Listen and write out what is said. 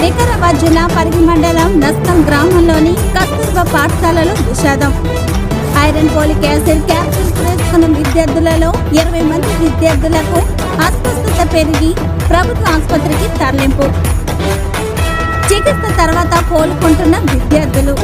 నిజామాబాద్ జిల్లా పరిగి మండలం నస్తం గ్రామంలోని కస్తూర్బా పాఠశాలలో విషాదం. ఐరన్ పోలిక్ యాసిడ్ క్యాప్సూల్ చేసుకున్న విద్యార్థులలో ఇరవై మంది విద్యార్థులకు అస్వస్థత పెరిగి ప్రభుత్వ ఆసుపత్రికి తరలింపు. చికిత్స తర్వాత కోలుకుంటున్న విద్యార్థులు.